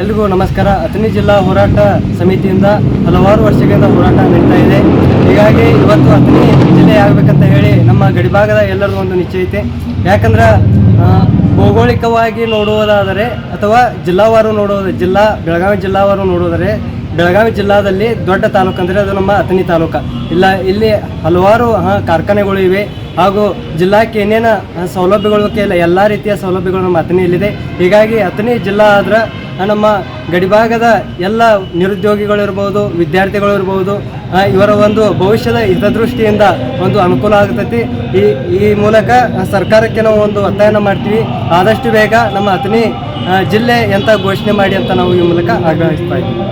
ಎಲ್ರಿಗೂ ನಮಸ್ಕಾರ. ಅಥಣಿ ಜಿಲ್ಲಾ ಹೋರಾಟ ಸಮಿತಿಯಿಂದ ಹಲವಾರು ವರ್ಷಗಳಿಂದ ಹೋರಾಟ ನಡೀತಾ ಇದೆ. ಹೀಗಾಗಿ ಇವತ್ತು ಅಥಣಿ ಜಿಲ್ಲೆ ಆಗಬೇಕಂತ ಹೇಳಿ ನಮ್ಮ ಗಡಿಭಾಗದ ಎಲ್ಲರಿಗೂ ಒಂದು ನಿಶ್ಚಯ ಐತೆ. ಯಾಕಂದ್ರೆ ಭೌಗೋಳಿಕವಾಗಿ ನೋಡುವುದಾದರೆ ಅಥವಾ ಜಿಲ್ಲಾವಾರು ನೋಡುವುದು ಜಿಲ್ಲಾ, ಬೆಳಗಾವಿ ಜಿಲ್ಲಾವಾರು ನೋಡುವುದರೆ ಬೆಳಗಾವಿ ಜಿಲ್ಲಾದಲ್ಲಿ ದೊಡ್ಡ ತಾಲೂಕು ಅಂದರೆ ಅದು ನಮ್ಮ ಅಥಣಿ ತಾಲೂಕು. ಇಲ್ಲ, ಇಲ್ಲಿ ಹಲವಾರು ಕಾರ್ಖಾನೆಗಳು ಇವೆ. ಹಾಗೂ ಜಿಲ್ಲಾಕ್ಕೆ ಏನೇನು ಸೌಲಭ್ಯಗಳು, ಎಲ್ಲ ರೀತಿಯ ಸೌಲಭ್ಯಗಳು ನಮ್ಮ ಅಥಣಿಯಲ್ಲಿದೆ. ಹೀಗಾಗಿ ಅಥಣಿ ಜಿಲ್ಲಾ ಆದ್ರೆ ನಮ್ಮ ಗಡಿಭಾಗದ ಎಲ್ಲ ನಿರುದ್ಯೋಗಿಗಳಿರ್ಬೋದು ವಿದ್ಯಾರ್ಥಿಗಳು ಇರ್ಬೋದು ಇವರ ಒಂದು ಭವಿಷ್ಯದ ಹಿತದೃಷ್ಟಿಯಿಂದ ಒಂದು ಅನುಕೂಲ ಆಗ್ತೈತಿ. ಈ ಈ ಮೂಲಕ ಸರ್ಕಾರಕ್ಕೆ ನಾವು ಒಂದು ಒತ್ತಾಯನ ಮಾಡ್ತೀವಿ. ಆದಷ್ಟು ಬೇಗ ನಮ್ಮ ಅಥಣಿ ಜಿಲ್ಲೆ ಎಂತ ಘೋಷಣೆ ಮಾಡಿ ಅಂತ ನಾವು ಈ ಮೂಲಕ ಆಗ್ರಹಿಸ್ತಾ ಇದ್ದೀವಿ.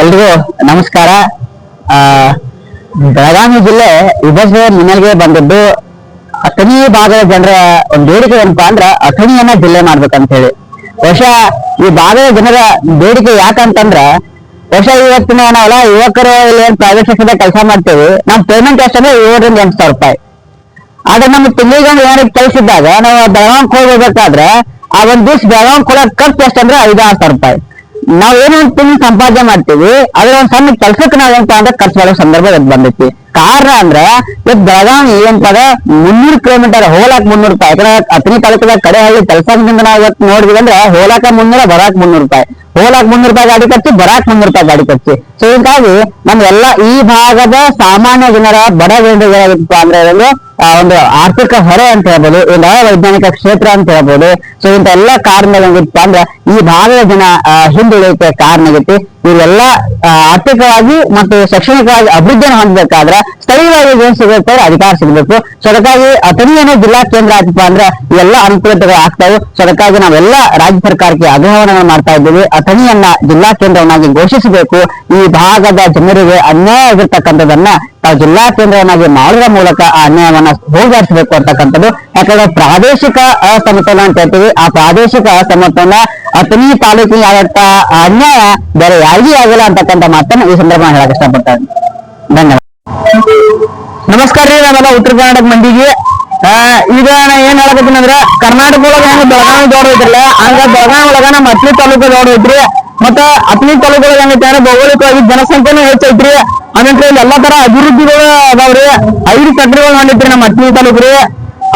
ಎಲ್ರಿಗೂ ನಮಸ್ಕಾರ. ಆ, ಬೆಳಗಾವಿ ಜಿಲ್ಲೆ ವಿಭಜನೆ ಮನೆಗೆ ಬಂದದ್ದು ಅಥಣಿ ಭಾಗದ ಜನರ ಒಂದು ಬೇಡಿಕೆ ಏನಪ್ಪ ಅಂದ್ರೆ ಅಥಣಿಯನ್ನ ಜಿಲ್ಲೆ ಮಾಡ್ಬೇಕಂತ ಹೇಳಿ ಬಹುಶಃ ಈ ಭಾಗದ ಜನರ ಬೇಡಿಕೆ ಯಾಕಂತಂದ್ರ ಬಹುಶಃ ಇವತ್ತಿನ ನಾವೆಲ್ಲ ಯುವಕರು ಇಲ್ಲಿ ಏನ್ ಪ್ರೈವೇಟ್ ಸೆಕ್ಟರ್ ಕೆಲಸ ಮಾಡ್ತೇವೆ ನಮ್ ಪೇಮೆಂಟ್ ಎಷ್ಟಂದ್ರೆ ಏಳರಿಂದ ಎಂಟು ಸಾವಿರ ರೂಪಾಯಿ. ಆದ್ರೆ ನಮ್ಮ ತಿಂಗಳಿಗೆ ಏನಾದ್ರು ಕಳಿಸಿದ್ದಾಗ ನಾವು ಬೆಳಗಾವ್ ಹೋಗ್ಬೇಕಾದ್ರೆ ಆ ಒಂದ್ ದಿವ್ಸ ಬೆಳಗಾವ್ ಕೊಡೋ ಖರ್ಚು ಎಷ್ಟಂದ್ರೆ ಐದಾರು ಸಾವಿರ ರೂಪಾಯಿ. ನಾವ್ ಏನೋ ಒಂದು ತಿಂಗ್ ಸಂಪಾದನೆ ಮಾಡ್ತೀವಿ ಅದ್ರ ಒಂದ್ ಸಣ್ಣ ಕೆಲ್ಸಕ್ಕೆ ನಾವ್ ಏನಪ್ಪಾ ಅಂದ್ರೆ ಖರ್ಚು ಮಾಡೋ ಸಂದರ್ಭ ಎದ್ ಬಂದೈತಿ. ಕಾರಣ ಅಂದ್ರೆ ಇವತ್ ಬೆಳಗಾವಿ ಏನಪ್ಪಾ ಅಂದ್ರೆ ಮುನ್ನೂರು ಕಿಲೋಮೀಟರ್ ಹೋಲಾಕ್ ಮುನ್ನೂರು ರೂಪಾಯಿ. ಯಾಕಂದ್ರೆ ಅತನಿ ತಾಲೂಕದ ಕಡೆ ಹಳ್ಳಿ ಕೆಲಸ ನಾವ್ ಇವತ್ ನೋಡಿದ್ವಿ ಅಂದ್ರೆ ಹೋಲಾಕ ಮುನ್ನೂರ, ಬರಾಕ್ ಮುನ್ನೂರು ರೂಪಾಯಿ. ಹೋಲಾಕ್ ಮುನ್ನೂರು ರೂಪಾಯಿ ಗಾಡಿ ಖರ್ಚು, ಬರಾಕ್ ಮುನ್ನೂರು ರೂಪಾಯಿ ಗಾಡಿ ಖರ್ಚು. ಸೊ ಹೀಗಾಗಿ ಎಲ್ಲಾ ಈ ಭಾಗದ ಸಾಮಾನ್ಯ ಜನರ ಬಡ ಜನರಿಗೇನಾಗಿತ್ತಪ್ಪ ಅಂದ್ರೆ ಒಂದು ಆರ್ಥಿಕ ಹೊರೆ ಅಂತ ಹೇಳ್ಬೋದು ಇಲ್ಲ ವೈಜ್ಞಾನಿಕ ಕ್ಷೇತ್ರ ಅಂತ ಹೇಳ್ಬೋದು. ಸೊ ಇಂಥ ಎಲ್ಲ ಕಾರಣಗಳೇನಿತ್ತು ಅಂದ್ರೆ, ಈ ಭಾಗದ ಜನ ಹಿಂದುಳಿಯುತ್ತೆ ಹಿಂದುಳಿಯಕ್ಕೆ ಕಾರಣ ಆಗೈತಿ ಇವೆಲ್ಲ ಆರ್ಥಿಕವಾಗಿ ಮತ್ತು ಶೈಕ್ಷಣಿಕವಾಗಿ ಅಭಿವೃದ್ಧಿಯನ್ನು ಹೊಂದಬೇಕಾದ್ರೆ ಸ್ಥಳೀಯವಾಗಿ ಏನ್ ಸಿಗುತ್ತೆ ಅಧಿಕಾರ ಸಿಗಬೇಕು. ಸೊ ಅದಕ್ಕಾಗಿ ಜಿಲ್ಲಾ ಕೇಂದ್ರ ಆಯ್ತಪ್ಪ ಅಂದ್ರೆ ಇವೆಲ್ಲ ಅನುಕೂಲತೆಗಳು ಆಗ್ತಾವೆ ಸೊ ಅದಕ್ಕಾಗಿ ನಾವೆಲ್ಲ ರಾಜ್ಯ ಸರ್ಕಾರಕ್ಕೆ ಆಗ್ರಹವನ್ನು ಮಾಡ್ತಾ ಇದ್ದೀವಿ. ಅಥಣಿಯನ್ನ ಜಿಲ್ಲಾ ಕೇಂದ್ರವನ್ನಾಗಿ ಘೋಷಿಸಬೇಕು. ಈ ಭಾಗದ ಜನರಿಗೆ ಅನ್ಯಾಯ ಆಗಿರ್ತಕ್ಕಂಥದನ್ನ ಜಿಲ್ಲಾ ಕೇಂದ್ರವನ್ನಾಗಿ ಮಾಡುವ ಮೂಲಕ ಆ ಅನ್ಯಾಯವನ್ನ ಹೋಗಲಾಡಿಸಬೇಕು ಅಂತಕ್ಕಂಥದ್ದು. ಯಾಕಂದ್ರೆ ಪ್ರಾದೇಶಿಕ ಅಸಮತೋಲನ ಅಂತ ಹೇಳ್ತೀವಿ. ಆ ಪ್ರಾದೇಶಿಕ ಅಸಮತೋಲನ ಅತನಿ ತಾಲೂಕಿನ ಆಗತ್ತ ಅನ್ಯಾಯ ಬೇರೆ ಯಾರಿಗೂ ಆಗಿಲ್ಲ ಅಂತಕ್ಕಂಥ ಮಾತನ್ನ ಈ ಸಂದರ್ಭ ಹೇಳಕ್ ಇಷ್ಟಪಡ್ತಾರೆ ಧನ್ಯವಾದ. ನಮಸ್ಕಾರ ರೀ, ನಾವೆಲ್ಲ ಉತ್ತರ ಕರ್ನಾಟಕ ಮಂದಿಗೆ. ಈಗ ನಾ ಏನ್ ಹೇಳಕತ್ತೀನಿ ಅಂದ್ರೆ, ಕರ್ನಾಟಕ ಒಳಗ ಹೆಂಗ ಬೆಳಗಾವಿ ದೊಡ್ಡ ಐತ್ರಲ್ಲ ಹಂಗ ಬೆಳಗಾವಿ ಒಳಗ ನಮ್ಮ ಅತ್ನಿ ತಾಲೂಕು ದೊಡ್ಡ ಐತ್ರಿ ಮತ್ತ ಅತ್ನಿ ತಾಲೂಕು ಏನೈತೆ ಅಂದ್ರೆ ಭೌಗೋಳಿಕವಾಗಿ ಜನಸಂಖ್ಯೆನೂ ಹೆಚ್ಚೈತ್ರಿ. ಆಮೇಲೆ ಇಲ್ಲಿ ಎಲ್ಲಾ ತರ ಅಭಿವೃದ್ಧಿಗಳು ಅದಾವ್ರಿ. ಐದು ಫ್ಯಾಕ್ಟ್ರಿಗಳು ಮಾಡಿದ್ರಿ ನಮ್ಮ ಅತ್ನಿ ತಾಲೂಕು ರೀ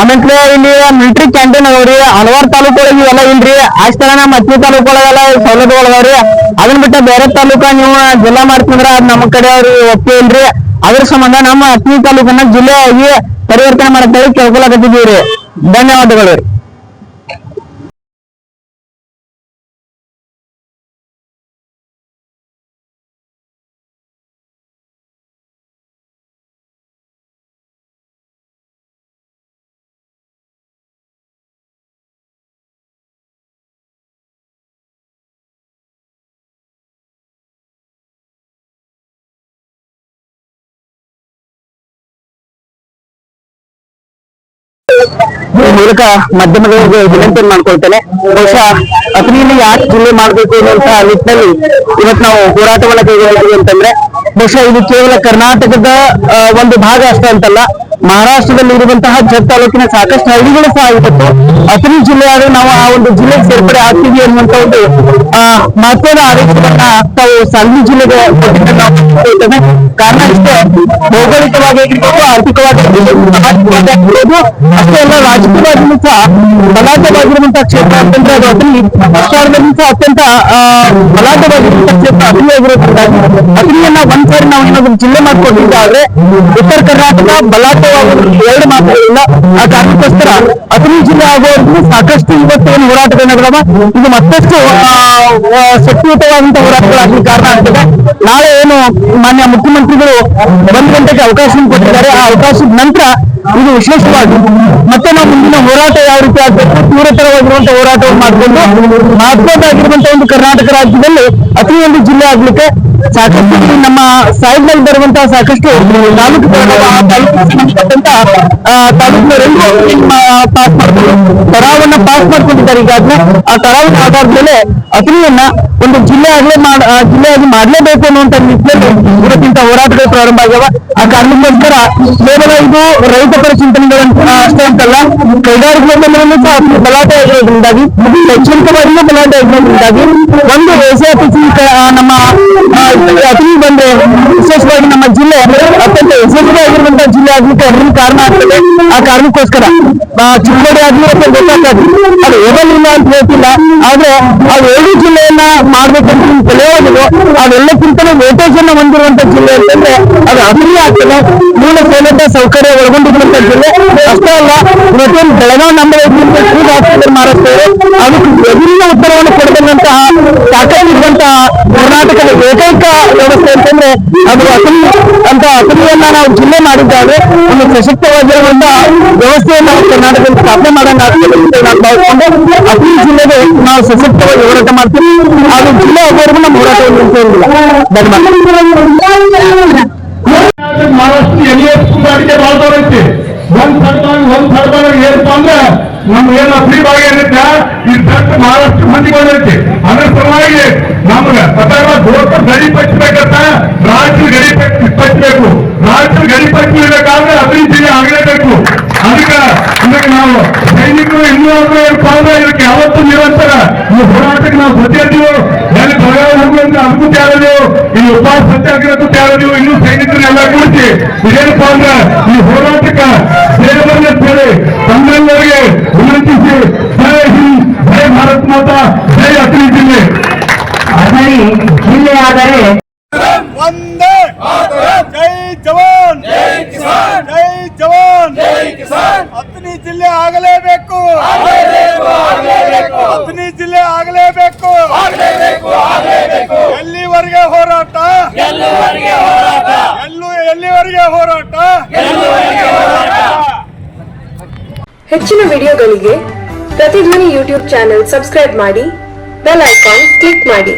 ಆಮೇಲೆ ಇಲ್ಲಿ ಮಿಲಿಟರಿ ಕ್ಯಾಂಟೀನ್ ಅದಾವ್ರಿ. ಹಲವಾರು ತಾಲೂಕೊಳಗೆ ಇವೆಲ್ಲ ಇಲ್ರಿ. ಅಷ್ಟರ ನಮ್ಮ ಅತ್ನಿ ತಾಲೂಕೊಳಗೆಲ್ಲ ಸೌಲಭ್ಯಗಳು ಅದಾವ್ರಿ. ಅದನ್ನ ಬಿಟ್ಟ ಬೇರೆ ತಾಲೂಕ ನೀವು ಜಿಲ್ಲಾ ಮಾಡ್ತಿದ್ರೆ ಅದ್ ನಮ್ಮ ಕಡೆ ಅವ್ರಿಗೆ ಒಪ್ಪಿಗೆ ಇಲ್ರಿ. ಅದ್ರ ಸಂಬಂಧ ನಮ್ಮ ಅತ್ನಿ ತಾಲೂಕನ್ನ ಜಿಲ್ಲೆಯಾಗಿ ಪರಿವರ್ತನೆ ಮಾಡಕ್ಕೆ ರೀ ಧನ್ಯವಾದಗಳು. ಈ ಮೂಲಕ ಮಾಧ್ಯಮಗಳಿಗೆ ವಿನಂತಿ ಮಾಡ್ಕೊಳ್ತೇನೆ. ಬಹುಶಃ ಅಥಣಿಯಲ್ಲಿ ಯಾಕೆ ಜಿಲ್ಲೆ ಮಾಡಬೇಕು ಅನ್ನುವಂತಹ ನಿಟ್ಟಿನಲ್ಲಿ ಇವತ್ತು ನಾವು ಹೋರಾಟವನ್ನ ಕೈಗೊಳ್ಳಿದ್ದೀವಿ ಅಂತಂದ್ರೆ, ಬಹುಶಃ ಇದು ಕೇವಲ ಕರ್ನಾಟಕದ ಒಂದು ಭಾಗ ಅಷ್ಟೇ ಅಂತಲ್ಲ ಮಹಾರಾಷ್ಟ್ರದಲ್ಲಿ ಇರುವಂತಹ ಜಡ್ ತಾಲೂಕಿನ ಸಾಕಷ್ಟು ಹಳ್ಳಿಗಳು ಸಹ ಇವತ್ತು ಅಥಣಿ ಜಿಲ್ಲೆ ಆದ್ರೆ ನಾವು ಆ ಒಂದು ಜಿಲ್ಲೆಗೆ ಸೇರ್ಪಡೆ ಆಗ್ತೀವಿ ಅನ್ನುವಂತ ಒಂದು ಮಹತ್ವದ ಆದೇಶವನ್ನ ತಾವು ಸಾಂಗ್ಲಿ ಜಿಲ್ಲೆಗೆ ಕೊಟ್ಟಿದ್ದೇವೆ ಕಾರಣ ಇಷ್ಟೇ ಭೌಗೋಳಿಕವಾಗಿ ಆಗಿರ್ಬೋದು ಆರ್ಥಿಕವಾಗಿ ಆಗಿರ್ಬೋದು, ಅಷ್ಟೇ ಅಲ್ಲ ರಾಜಕೀಯವಾಗಿಯೂ ಸಹ ಬಲಾಢ್ಯವಾಗಿರುವಂತಹ ಕ್ಷೇತ್ರ ಅಂತಂದ್ರೆ ಅದು ಅಥಣಿ ರಾಷ್ಟ್ರದಲ್ಲಿ ಸಹ ಅತ್ಯಂತ ಬಲಾಟವಾಗಿರುವಂತಹ ಕ್ಷೇತ್ರ ಅಭಿವೃದ್ಧಿ ಆಗಿರೋದ್ರಿಂದಾಗಿ ಒಂದ್ಸಾರಿ ಒಂದ್ ಸಾರಿ ನಾವು ಏನಾದ್ರು ಜಿಲ್ಲೆ ಮಾಡ್ಕೊಂಡಿದ್ದಾದ್ರೆ ಉತ್ತರ ಕರ್ನಾಟಕ ಬಲಾಢ್ಯವಾಗುವುದು ಎರಡು ಮಾತುಗಳಿಲ್ಲ. ಆ ಕಾರಣಕ್ಕೋಸ್ಕರ ಜಿಲ್ಲೆ ಆಗೋವರೆಗೂ ಸಾಕಷ್ಟು ಇವತ್ತು ಏನು ಹೋರಾಟಗಳು ಇದು ಮತ್ತಷ್ಟು ಶಕ್ತಿಯುತವಾದಂತಹ ಹೋರಾಟಗಳಾಗಲಿ ಕಾರಣ ಆಗ್ತದೆ. ನಾಳೆ ಏನು ಮಾನ್ಯ ಮುಖ್ಯಮಂತ್ರಿಗಳು ಒಂದು ಗಂಟೆಗೆ ಅವಕಾಶ ಕೊಟ್ಟಿದ್ದಾರೆ. ಆ ಅವಕಾಶದ ನಂತರ ಇದು ವಿಶೇಷವಾಗಿ ಮತ್ತೆ ನಾವು ಮುಂದಿನ ಹೋರಾಟ ಯಾವ ರೀತಿ ಆಗ್ಬೇಕು ತೀವ್ರತರವಾಗಿರುವಂತಹ ಹೋರಾಟವನ್ನು ಮಾಡಿಕೊಂಡು ಮಹತ್ವದ್ದಾಗಿರುವಂತಹ ಒಂದು ಕರ್ನಾಟಕ ರಾಜ್ಯದಲ್ಲಿ ಅತಿ ಒಂದು ಜಿಲ್ಲೆ ಆಗ್ಲಿಕ್ಕೆ ಸಾಕಷ್ಟು ನಮ್ಮ ಸೈಡ್ನಲ್ಲಿ ಬರುವಂತಹ ಸಾಕಷ್ಟು ತಾಲೂಕು ಆ, ಪಾಸ್ ಮಾಡ್ಕೊಂಡು ಕರಾವನ್ನ ಪಾಸ್ ಮಾಡ್ಕೊಂಡಿದ್ದಾರೆ ಈಗಾಗಲೇ. ಆ ಕರಾವನ್ನ ಆಧಾರದ ಮೇಲೆ ಅಥಣಿಯನ್ನ ಒಂದು ಜಿಲ್ಲೆ ಆಗಲೇ ಮಾಡ ಜಿಲ್ಲೆಯಾಗಿ ಮಾಡಲೇಬೇಕು ಅನ್ನುವಂತ ನಿಟ್ಟಿನಲ್ಲಿ ಇವತ್ತಿಂತ ಹೋರಾಟಗಳು ಪ್ರಾರಂಭ ಆಗ್ಯಾವ. ಆ ಕಾರಣಕ್ಕೋಸ್ಕರ ಕೇವಲ ಇದು ರೈತ ಪರ ಚಿಂತನೆಗಳು ಅಷ್ಟೇ. ಅಂತಲ್ಲ ಕೈಗಾರಿಕೆಗಳ ಮೇಲೂ ಸಹ ಅತಿ ಗಲಾಟೆ ಆಗಿರೋದ್ರಿಂದಾಗಿ ಶೈಕ್ಷಣಿಕವಾಗಿಯೂ ಗಲಾಟೆ ಆಗಿರೋದ್ರಿಂದಾಗಿ ಒಂದು ಎಸ್ಎಫ್ಸಿ ನಮ್ಮ ಆ, ಅಥಣಿ ಬಂದ್ರೆ ವಿಶೇಷವಾಗಿ ನಮ್ಮ ಜಿಲ್ಲೆ ಯಶಸ್ವಿ ಆಗಿರುವಂತಹ ಜಿಲ್ಲೆ ಆಗ್ಲಿಕ್ಕೆ ಅದರಿಂದ ಕಾರಣ ಆಗ್ತದೆ. ಆ ಕಾರಣಕ್ಕೋಸ್ಕರ ಚಿಕ್ಕಡಿ ಆಗ್ಲಿ ಅಥವಾ ಗೋಕಾಕ್ ಅದು ಏವಲ್ ಇಲ್ಲ ಅಂತ ಹೇಳ್ತಿಲ್ಲ. ಆದ್ರೆ ಆ ಏಳು ಜಿಲ್ಲೆಯನ್ನ ಮಾಡ್ಬೇಕಂತ ನಿಮ್ ತಲೆಯೊಳಗಿದು ಅವೆಲ್ಲಕ್ಕಿಂತಲೂ ವೇಟೇಜ್ ಅನ್ನ ಹೊಂದಿರುವಂತಹ ಜಿಲ್ಲೆ ಅಂತಂದ್ರೆ ಅದು ಅಭಿವೃದ್ಧಿ ಆಗ್ತದೆ. ಮೂಲ ಸೌಲಭ್ಯ ಸೌಕರ್ಯ ಒಳಗೊಂಡಿರುವಂತಹ ಜಿಲ್ಲೆ. ಅಷ್ಟೇ ಅಲ್ಲ, ಇವತ್ತೇನು Belagavi number food hospital Maharashtra ಅದಕ್ಕೆ ಎದುರಿನ ಉತ್ತರವನ್ನು ಕೊಡಬಲ್ಲಂತಹ ಸಾಕಷ್ಟಿರುವಂತಹ ಕರ್ನಾಟಕದ ಏಕೈಕ ವ್ಯವಸ್ಥೆ ಅಂತಂದ್ರೆ ಅದು ಅಥಣಿ ಅಂತ ಅಥಣಿಯನ್ನ ನಾವು ಜಿಲ್ಲೆ ಮಾಡಿದ್ದಾದ್ರೆ ಒಂದು ಸಶಕ್ತವಾಗಿರುವಂತಹ ವ್ಯವಸ್ಥೆಯನ್ನು ನಾವು ಕರ್ನಾಟಕದಲ್ಲಿ ಸ್ಥಾಪನೆ ಮಾಡೋಣ ಅಂತ ನಾನು ಭಾವಿಸ್ಕೊಂಡು. ಅಥಣಿ ಜಿಲ್ಲೆಗೆ ನಾವು ಸಶಕ್ತವಾಗಿ ಹೋರಾಟ ಮಾಡ್ತೀವಿ. ಅದು ಜಿಲ್ಲೆ ಆಗೋವರೆಗೂ ನಮ್ಮ ಹೋರಾಟವನ್ನು ನಿಲ್ಸೋದಿಲ್ಲ ಧನ್ಯವಾದ. ಮಹಾರಾಷ್ಟ್ರ ಎಲ್ಲಿಯಷ್ಟು ಅಡಿಕೆ ಮಾಡ್ತಾರೈತಿ ಒಂದ್ ಸರ್ಕಾರ ಒಂದ್ ಸರ್ಕಾರ ಏನಪ್ಪಾ ಅಂದ್ರೆ ನಮ್ ಏನ್ ಫ್ರೀ ಭಾಗ ಏನೈತೆ ಈ ದಟ್ಟ ಮಹಾರಾಷ್ಟ್ರ ಮಂದಿ ಬಂದೈತಿ ಅದ್ರ ಸಲುವಾಗಿ ನಮ್ಗ ಅಥವಾ ದೋಸ್ತ ಗಡಿ ಪಚ್ಚಬೇಕಂತ ರಾಜ್ಯ ಗಡಿ ಪಚ್ಚ- ಪಚ್ಚಬೇಕು ರಾಜ್ಯ ಗಡಿ ಪಚ್ಚಬೇಕಾದ್ರೆ ಅಭಿವೃದ್ಧಿ ಜಿಲ್ಲೆ ಆಗಲೇಬೇಕು ಅದಕ್ಕೆ ಇದಕ್ಕೆ ನಾವು ಸೈನಿಕರು ಇನ್ನೂ ಒಬ್ರು ಏನಪ್ಪಾ ಅಂದ್ರೆ ಇದಕ್ಕೆ ಯಾವತ್ತೂ ನಿರಂತರ ಈ ಹೋರಾಟಕ್ಕೆ ನಾವು ಪ್ರತಿಯೊಂದು ಎಲ್ಲಿ ಬೆಳಗಾವಿ ಹೋಗುವಂತ ಅದಕ್ಕೂ ತಯಾರಿದೆವು ಈ ಉಪವಾಸ ಸತ್ಯಾಗ್ರಹಕ್ಕೂ ತಯಾರಿದೆವು ಇನ್ನೂ ಸೈನಿಕರನ್ನೆಲ್ಲ ಕೂಡಿಸಿ ಇದೇನಪ್ಪ ಅಂದ್ರೆ ಈ ಹೋರಾಟಕ್ಕ ಸೇರಬನ್ನಿ ಅಂತ ಹೇಳಿ ತಮ್ಮೆಲ್ಲರಿಗೆ ವಿನಂತಿಸಿ ಜೈ ಹಿಂದ್ ಜೈ ಭಾರತ್ ಮಾತಾ ಜೈ ಅತ್ರಿ ಜಿಲ್ಲೆ ಅಥಣಿ ಜಿಲ್ಲೆ ಆದರೆ ಒಂದೇ ಜೈ ಜವಾನ್! ಜೈ ಕಿಸಾನ್! ಜೈ ಜವಾನ್! ಜೈ ಕಿಸಾನ್! ಹತ್ತನೇ ಜಿಲ್ಲೆ ಆಗಲೇಬೇಕು! ಹತ್ತನೇ ಜಿಲ್ಲೆ ಆಗಲೇಬೇಕು! ಎಲ್ಲಿವರೆಗೆ ಹೋರಾಟ? ಎಲ್ಲೂ ಎಲ್ಲಿವರೆಗೆ ಹೋರಾಟ? ಹೆಚ್ಚಿನ ವಿಡಿಯೋಗಳಿಗೆ ಪ್ರತಿಧ್ವನಿ ಯೂಟ್ಯೂಬ್ ಚಾನೆಲ್ ಸಬ್ಸ್ಕ್ರೈಬ್ ಮಾಡಿ ಬೆಲ್ ಐಕಾನ್ ಕ್ಲಿಕ್ ಮಾಡಿ.